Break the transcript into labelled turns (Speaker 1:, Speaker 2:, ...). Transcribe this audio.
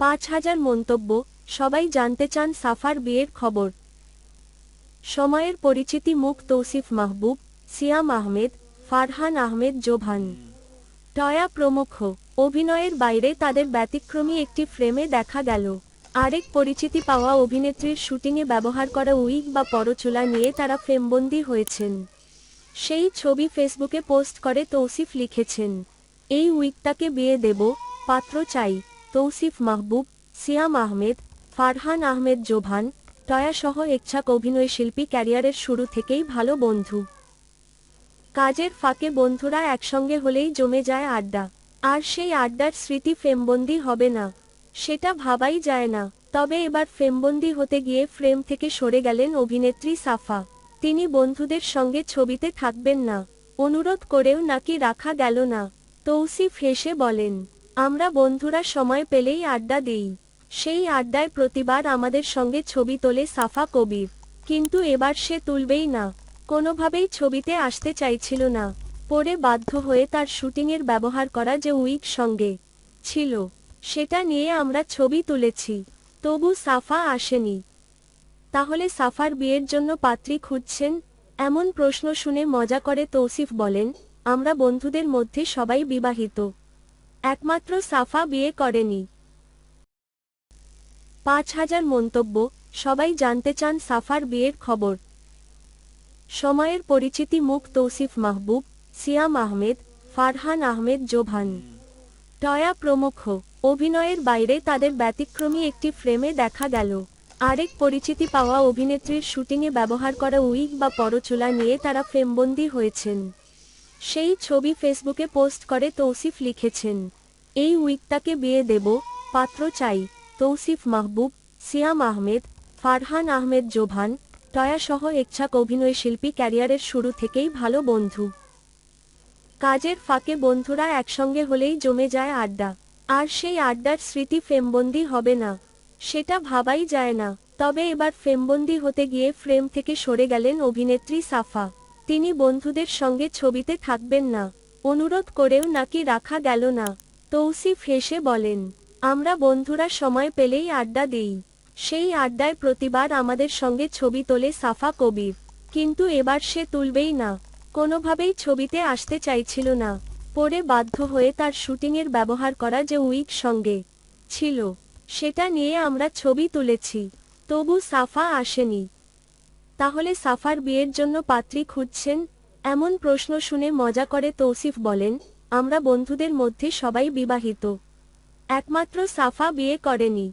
Speaker 1: পাঁচ হাজার মন্তব্য, সবাই জানতে চান সাফার বিয়ের খবর। সময়ের পরিচিতি মুখ তৌসিফ মাহবুব, সিয়াম আহমেদ, ফারহান আহমেদ জোভান। টয়া প্রমুখ, অভিনয়ের বাইরে তাদের ব্যতিক্রমী একটি ফ্রেমে দেখা গেল। আরেক পরিচিতি পাওয়া অভিনেত্রীর শুটিংয়ে ব্যবহার করা উইক বা পরচুলা নিয়ে তারা ফ্রেমবন্দি হয়েছেন। সেই ছবি ফেসবুকে পোস্ট করে তৌসিফ লিখেছেন, এই উইকটাকে বিয়ে দেব, পাত্র চাই। তৌসিফ মাহবুব, সিয়াম আহমেদ, ফারহান আহমেদ জোভান টয়াসহ একছাক অভিনয় শিল্পী ক্যারিয়ারের শুরু থেকেই ভালো বন্ধু। কাজের ফাঁকে বন্ধুরা একসঙ্গে হলেই জমে যায় আড্ডা। আর সেই আড্ডার স্মৃতি ফ্রেমবন্দি হবে না। সেটা ভাবাই যায় না। তবে এবার ফ্রেমবন্দি হতে গিয়ে ফ্রেম থেকে সরে গেলেন অভিনেত্রী সাফা। তিনি বন্ধুদের সঙ্গে ছবিতে থাকবেন না। অনুরোধ করেও নাকি রাখা গেল না। তৌসিফ হেসে বলেন আমরা বন্ধুরা সময় পেলেই আড্ডা দেই। সেই আড্ডায় প্রতিবার আমাদের সঙ্গে ছবি তোলে সাফা কবির। কিন্তু এবার সে তুলবেই না। কোনোভাবেই ছবিতে আসতে চাইছিল না। পরে বাধ্য হয়ে তার শুটিংয়ের ব্যবহার করা যে উইক সঙ্গে ছিল, সেটা নিয়ে আমরা ছবি তুলেছি। তবু সাফা আসেনি। তাহলে সাফার বিয়ের জন্য পাত্রী খুঁজছেন? এমন প্রশ্ন শুনে মজা করে তৌসিফ বলেন, আমরা বন্ধুদের মধ্যে সবাই বিবাহিত। একমাত্র সাফা বিয়ে করেনি। পাঁচ হাজার মন্তব্য, সবাই জানতে চান সাফার বিয়ের খবর। সময়ের পরিচিতি মুখ তৌসিফ মাহবুব, সিয়াম আহমেদ, ফারহান আহমেদ জোভান। টয়া প্রমুখ, অভিনয়ের বাইরে তাদের ব্যতিক্রমী একটি ফ্রেমে দেখা গেল। আরেক পরিচিতি পাওয়া অভিনেত্রীর শুটিংয়ে ব্যবহার করা উইক বা পরচুলা নিয়ে তারা ফ্রেমবন্দি হয়েছেন। সেই ছবি ফেসবুকে পোস্ট করে তৌসিফ লিখেছেন, এই উইকটাকে বিয়ে দেব, পাত্র চাই, তৌসিফ মাহবুব, সিয়াম আহমেদ, ফারহান আহমেদ জোভান টয়াসহ একছাক অভিনয় শিল্পী ক্যারিয়ারের শুরু থেকেই ভালো বন্ধু। কাজের ফাঁকে বন্ধুরা একসঙ্গে হলেই জমে যায় আড্ডা। আর সেই আড্ডার স্মৃতি ফ্রেমবন্দি হবে না, সেটা ভাবাই যায় না। তবে এবার ফ্রেমবন্দি হতে গিয়ে ফ্রেম থেকে সরে গেলেন অভিনেত্রী সাফা। তিনি বন্ধুদের সঙ্গে ছবিতে থাকবেন না। অনুরোধ করেও নাকি রাখা গেল না। তৌসিফ হেসে বলেন, আমরা বন্ধুরা সময় পেলেই আড্ডা দেই। সেই আড্ডায় প্রতিবার আমাদের সঙ্গে ছবি তোলে সাফা কবির। কিন্তু এবার সে তুলবেই না। কোনোভাবেই ছবিতে আসতে চাইছিল না। পরে বাধ্য হয়ে তার শুটিংয়ের ব্যবহার করা যে উইক সঙ্গে ছিল, সেটা নিয়ে আমরা ছবি তুলেছি। তবু সাফা আসেনি। তাহলে সাফার বিয়ের জন্য পাত্রী খুঁজছেন? এমন প্রশ্ন শুনে মজা করে তৌসিফ বলেন, আমরা বন্ধুদের মধ্যে সবাই বিবাহিত। একমাত্র সাফা বিয়ে করেনি।